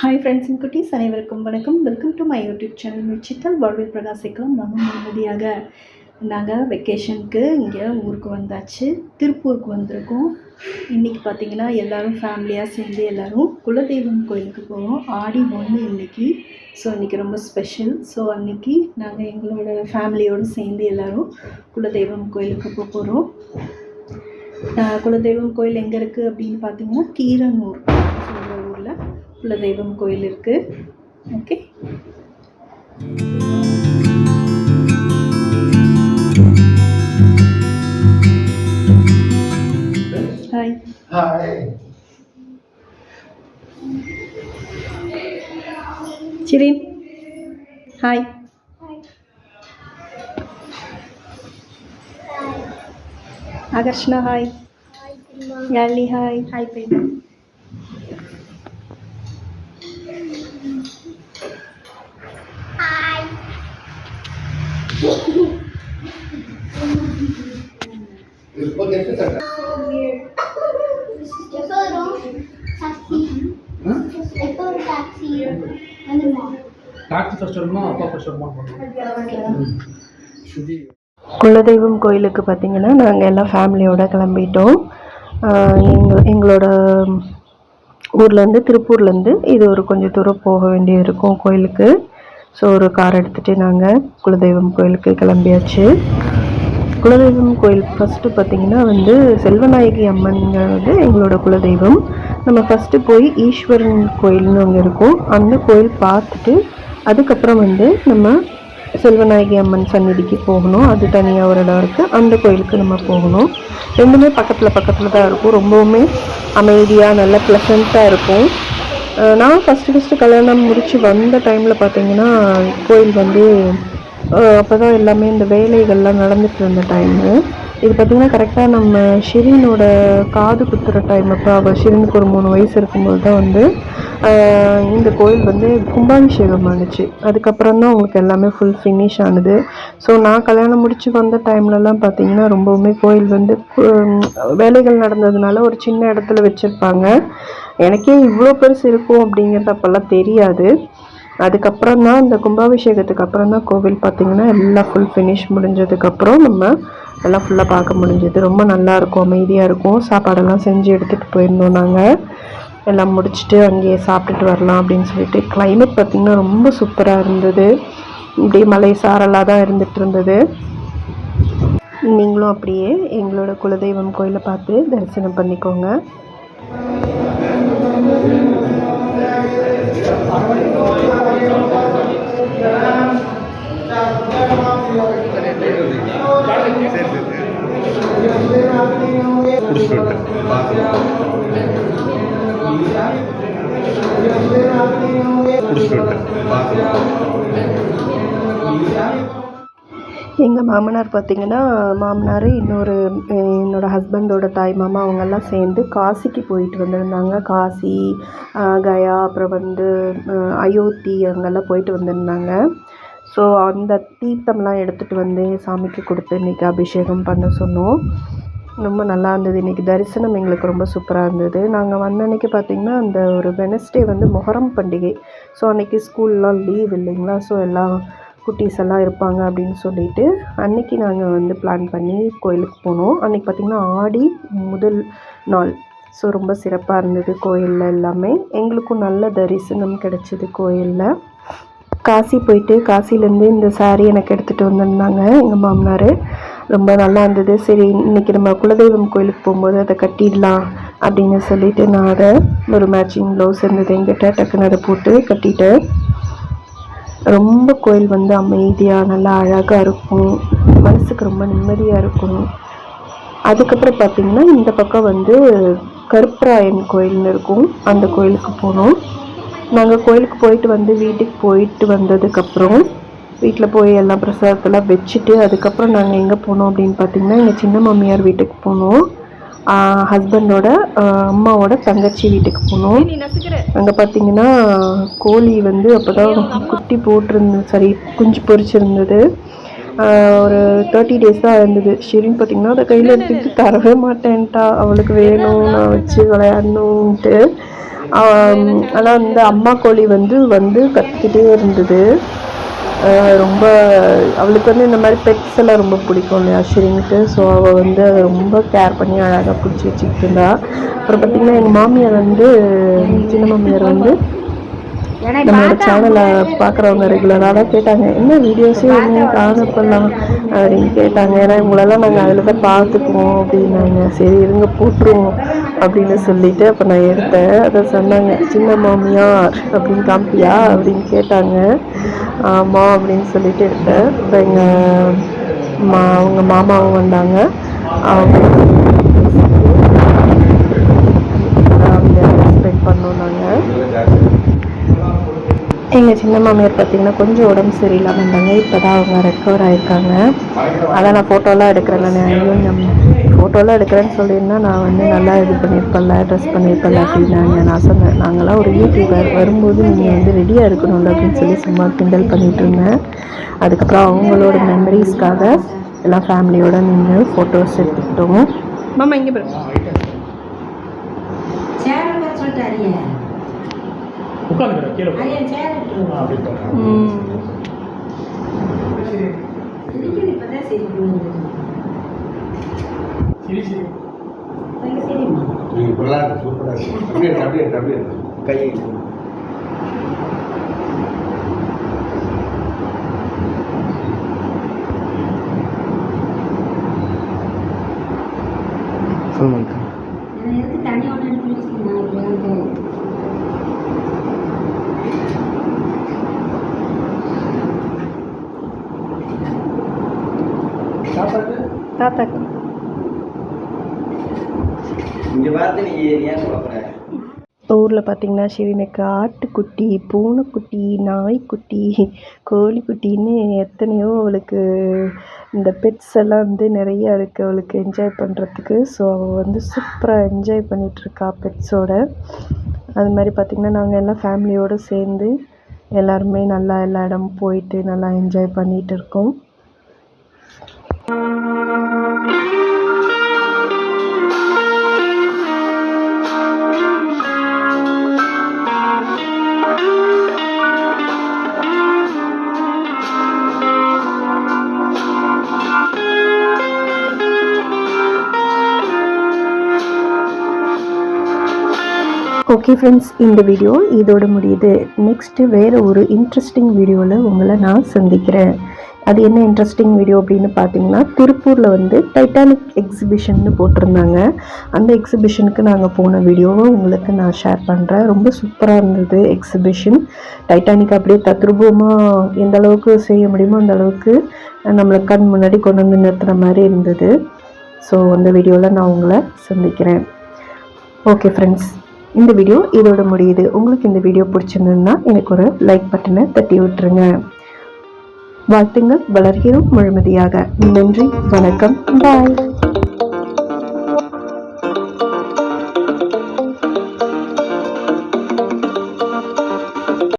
Hi friends and குட்டீஸ் அனைவருக்கும் வணக்கம். Welcome to my YouTube channel முச்சித்தல் வாழ்வில் பிரகாசிக்கலாம் நம்ம நிம்மதியாக நாங்கள் வெக்கேஷனுக்கு இங்கே ஊருக்கு வந்தாச்சு. திருப்பூருக்கு வந்திருக்கோம். இன்றைக்கி பார்த்தீங்கன்னா எல்லோரும் ஃபேமிலியாக சேர்ந்து எல்லோரும் குலதெய்வம் கோயிலுக்கு போவோம் ஆடி ஒன்று இன்றைக்கி ஸோ இன்றைக்கி ரொம்ப ஸ்பெஷல் ஸோ அன்றைக்கி நாங்கள் எங்களோட ஃபேமிலியோடு சேர்ந்து எல்லோரும் குலதெய்வம் கோயிலுக்கு போக போகிறோம் குலதெய்வம் கோயில் எங்கே இருக்குது அப்படின்னு பார்த்தீங்கன்னா கீரனூர். குலதெய்வம் கோயில் இருக்குது okay hi Hi. Sirin hi Aakarshna hi Yazhini hi hi baby first வருமா அப்பா ஃபர்ஸ்ட் வருமா குலதெய்வம் கோயிலுக்கு பார்த்தீங்கன்னா நாங்கள் எல்லாம் ஃபேமிலியோட கிளம்பிட்டோம். எங்கள் எங்களோட ஊர்லேருந்து திருப்பூர்லேருந்து இது ஒரு கொஞ்சம் தூரம் போக வேண்டியிருக்கும் கோயிலுக்கு. ஸோ ஒரு கார் எடுத்துகிட்டு நாங்கள் குலதெய்வம் கோயிலுக்கு கிளம்பியாச்சு. குலதெய்வம் கோயில் ஃபஸ்ட்டு பார்த்தீங்கன்னா வந்து செல்வநாயகி அம்மன்ங்கிறது எங்களோட குலதெய்வம். நம்ம ஃபஸ்ட்டு போய் ஈஸ்வரன் கோயில்னு அங்கே இருக்கும். அந்த கோயில் பார்த்துட்டு அதுக்கப்புறம் வந்து நம்ம செல்வநாயகி அம்மன் சந்நிதிக்கு போகணும். அது தனியாக ஒரு இடம் இருக்குது அந்த கோயிலுக்கு நம்ம போகணும். ரெண்டுமே பக்கத்தில் பக்கத்தில் தான் இருக்கும். ரொம்பவுமே அமைதியாக நல்ல ப்ளசண்ட்டாக இருக்கும். நான் ஃபஸ்ட்டு ஃபஸ்ட்டு கல்யாணம் முடித்து வந்த டைமில் பார்த்தீங்கன்னா கோயில் வந்து அப்போ தான் எல்லாமே இந்த வேலைகள்லாம் நடந்துட்டு இருந்த டைமு இது பார்த்திங்கன்னா கரெக்டாக நம்ம ஷிரீனோட காது குத்துற டைம் அப்போ அவள் ஷிரீனுக்கு ஒரு மூணு வயசு இருக்கும்போது தான் வந்து இந்த கோயில் வந்து கும்பாபிஷேகம் ஆணுச்சு அதுக்கப்புறம் தான் அவங்களுக்கு எல்லாமே ஃபுல் ஃபினிஷ் ஆனது. ஸோ நான் கல்யாணம் முடிச்சு வந்த டைம்லலாம் பார்த்தீங்கன்னா ரொம்பவுமே கோயில் வந்து வேலைகள் நடந்ததுனால ஒரு சின்ன இடத்துல வச்சுருப்பாங்க. எனக்கே இவ்வளோ பெருசு இருக்கும் அப்படிங்கிறது அப்போல்லாம் தெரியாது. அதுக்கப்புறம் தான் இந்த கும்பாபிஷேகத்துக்கு அப்புறம் தான் கோவில் பார்த்தீங்கன்னா எல்லாம் ஃபுல் ஃபினிஷ் முடிஞ்சதுக்கப்புறம் நம்ம எல்லாம் ஃபுல்லாக பார்க்க முடிஞ்சது. ரொம்ப நல்லாயிருக்கும் அமைதியாக இருக்கும். சாப்பாடெல்லாம் செஞ்சு எடுத்துகிட்டு போயிருந்தோம் நாங்கள் எல்லாம் முடிச்சுட்டு அங்கேயே சாப்பிட்டுட்டு வரலாம் அப்படின்னு சொல்லிட்டு கிளைமேட் பார்த்திங்கன்னா ரொம்ப சூப்பராக இருந்தது. இப்படியே மலை சாரலாக தான் இருந்துட்டு இருந்தது. நீங்களும் அப்படியே எங்களோட குலதெய்வம் கோயிலை பார்த்து தரிசனம் பண்ணிக்கோங்க. எங்கள் மாமனார் பார்த்தீங்கன்னா மாமனார் இன்னொரு என்னோடய ஹஸ்பண்டோட தாய் மாமா அவங்கெல்லாம் சேர்ந்து காசிக்கு போயிட்டு வந்திருந்தாங்க. காசி கயா அப்புறம் வந்து அயோத்தி அங்கெல்லாம் போயிட்டு வந்திருந்தாங்க. ஸோ அந்த தீர்த்தம்லாம் எடுத்துகிட்டு வந்து சாமிக்கு கொடுத்து இன்றைக்கி அபிஷேகம் பண்ண சொன்னோம். ரொம்ப நல்லா இருந்தது. இன்றைக்கி தரிசனம் எங்களுக்கு ரொம்ப சூப்பராக இருந்தது. நாங்கள் வந்த அன்றைக்கி பார்த்திங்கன்னா அந்த ஒரு வெனஸ்டே வந்து மொஹரம் பண்டிகை. ஸோ அன்றைக்கி ஸ்கூல்லாம் லீவ் இல்லைங்களா? ஸோ எல்லாம் குட்டீஸ் எல்லாம் இருப்பாங்க அப்படின்னு சொல்லிட்டு அன்னைக்கு நாங்கள் வந்து பிளான் பண்ணி கோயிலுக்கு போனோம். அன்றைக்கி பார்த்திங்கன்னா ஆடி முதல் நாள். ஸோ ரொம்ப சிறப்பாக இருந்தது கோயிலில் எல்லாமே. எங்களுக்கும் நல்ல தரிசனம் கிடச்சிது கோயிலில். காசி போயிட்டு காசிலேருந்து இந்த சாரீ எனக்கு எடுத்துகிட்டு வந்திருந்தாங்க. எங்கள் மாமனார். ரொம்ப நல்லா இருந்தது. சரி இன்றைக்கி நம்ம குலதெய்வம் கோயிலுக்கு போகும்போது அதை கட்டிடலாம் அப்படின்னு சொல்லிட்டு நான் அதை ஒரு மேட்சிங் ப்ளவுஸ் இருந்தது. எங்கிட்ட டக்குன்னு அதை போட்டு கட்டிட்டேன் ரொம்ப கோயில் வந்து அமைதியாக நல்லா அழகாக இருக்கும். மனசுக்கு ரொம்ப நிம்மதியாக இருக்கும். அதுக்கப்புறம் பார்த்தீங்கன்னா இந்த பக்கம் வந்து கருப்பராயன் கோயில்னு இருக்கும். அந்த கோயிலுக்கு போனோம். நாங்கள் கோயிலுக்கு போயிட்டு வந்து வீட்டுக்கு போயிட்டு வந்ததுக்கப்புறம் வீட்டில் போய் எல்லாம் பிரசாதத்தெல்லாம் வச்சுட்டு அதுக்கப்புறம் நாங்கள் எங்கே போனோம் அப்படின்னு பார்த்தீங்கன்னா எங்கள் சின்ன மாமியார் வீட்டுக்கு போனோம். ஹஸ்பண்டோட அம்மாவோட தங்கச்சி வீட்டுக்கு போனோம். அங்கே பார்த்தீங்கன்னா கோழி வந்து அப்போ தான் குட்டி போட்டிருந்து சரி குஞ்சு பொரிச்சிருந்தது. ஆஹ் ஒரு தேர்ட்டி டேஸ் தான் இருந்தது. ஷிரின் பார்த்தீங்கன்னா அதை கையில் எடுத்துக்கிட்டு தரவே மாட்டேன்ட்டா. அவளுக்கு வேணும் நான் வச்சு விளையாடணுன்ட்டு. ஆனால் இந்த அம்மா கோழி வந்து வந்து கத்திக்கிட்டே இருந்தது. ரொம்ப அவளுக்கு வந்து இந்த மாதிரி பெட்ஸ் எல்லாம் ரொம்ப பிடிக்கும் இல்லையா ஷிரிங்க்கு ஸோ அவள் வந்து அதை ரொம்ப கேர் பண்ணி அழகாக பிடிச்சி வச்சுக்கிட்டு இருந்தா. அப்புறம் பார்த்திங்கன்னா எங்கள் மாமியார் வந்து சின்ன மாமியார் வந்து நம்மளோட சேனலை பார்க்குறவங்க ரெகுலராக தான் கேட்டாங்க. என்ன வீடியோஸே என்ன காணப்படலாம் அப்படின்னு கேட்டாங்க. ஏன்னா இவங்களெல்லாம் நாங்கள் அதில் தான் பார்த்துக்குவோம் அப்படின்னாங்க. சரி இருங்க போட்டுருவோம் அப்படின்னு சொல்லிட்டு அப்போ நான் எடுத்தேன். அதை சொன்னாங்க சின்ன மாமியார் அப்படின்னு காமிப்பியா? அப்படின்னு கேட்டாங்க. ஆமாம் அப்படின்னு சொல்லிட்டு எடுத்தேன். இப்போ எங்கள் மா அவங்க மாமாவும் வந்தாங்க. அவங்க எங்கள் சின்ன மாமியார் பார்த்தீங்கன்னா கொஞ்சம் உடம்பு சரியில்லாமல் இருந்தாங்க. இப்போ தான் அவங்க ரெக்கவர் ஆயிருக்காங்க. அதான் நான் ஃபோட்டோலாம் எடுக்கிறேன் நான் ஃபோட்டோலாம் எடுக்கிறேன்னு சொல்லியிருந்தா நான் வந்து நல்லா இது பண்ணியிருப்பேன்ல ட்ரெஸ் பண்ணியிருப்பேன்ல அப்படின்னாங்க நான் சொன்னேன். நாங்களாம் ஒரு யூடியூபர் வரும்போது நீங்கள் வந்து ரெடியாக இருக்கணும்ல அப்படின்னு சொல்லி சும்மா கிண்டல் பண்ணிட்டு இருந்தேன். அதுக்கப்புறம் அவங்களோட மெமரிஸ்க்காக எல்லாம் ஃபேமிலியோட நின்று ஃபோட்டோஸ் எடுத்துக்கிட்டோம். மாமா இங்கே பாருங்க சேர் உட்கார சொல்லிட்டு அரிய உட்காந்து கீழே அப்படி உட்காரு. ம். இருக்குது இப்பதான் சரி போகுது. சரி சரி. சரிம்மா நீங்க இப்படிலாம் இருக்கு, சூப்பரா இருக்கு. அப்படியே இருக்கு, அப்படியே இருக்கு, அப்படியே இருக்கு. கை சொல்லுங்க. தாத்தாக்கு ஊரில் பார்த்தீங்கன்னா ஷிரினுக்கு ஆட்டுக்குட்டி பூனைக்குட்டி நாய்க்குட்டி கோழிக்குட்டின்னு எத்தனையோ அவளுக்கு இந்த பெட்ஸ் எல்லாம் வந்து நிறைய இருக்குது அவளுக்கு என்ஜாய் பண்ணுறதுக்கு ஸோ அவள் வந்து சூப்பராக என்ஜாய் பண்ணிகிட்ருக்கா பெட்ஸோட அது மாதிரி பார்த்திங்கன்னா நாங்கள் எல்லாம் ஃபேமிலியோடு சேர்ந்து எல்லாருமே நல்லா எல்லா இடமும் போய்ட்டு நல்லா என்ஜாய் பண்ணிகிட்டு இருக்கோம். ஓகே ஃப்ரெண்ட்ஸ் இந்த வீடியோ இதோட முடியுது. நெக்ஸ்ட்டு வேறு ஒரு இன்ட்ரெஸ்டிங் வீடியோவில் உங்களை நான் சந்திக்கிறேன். அது என்ன இன்ட்ரெஸ்டிங் வீடியோ அப்படின்னு பார்த்தீங்கன்னா திருப்பூரில் வந்து டைட்டானிக் எக்ஸிபிஷன்னு போட்டிருந்தாங்க. அந்த எக்ஸிபிஷனுக்கு நாங்கள் போன வீடியோவை உங்களுக்கு நான் ஷேர் பண்ணுறேன் ரொம்ப சூப்பராக இருந்தது எக்ஸிபிஷன் டைட்டானிக் அப்படியே தத்ரூபமாக எந்த அளவுக்கு செய்ய முடியுமோ அந்த அளவுக்கு நம்மளை கண் முன்னாடி கொண்டு வந்து நிறுத்துகிற மாதிரி இருந்தது. ஸோ அந்த வீடியோவில் நான் உங்களை சந்திக்கிறேன். ஓகே ஃப்ரெண்ட்ஸ் இந்த வீடியோ இதோட முடியுது. உங்களுக்கு இந்த வீடியோ பிடிச்சிருந்ததுன்னா எனக்கு ஒரு லைக் பட்டனை தட்டி விட்டுருங்க. வாழ்த்துங்கள் வளர்கிறோம் முழுமதியாக. நன்றி வணக்கம் பாய்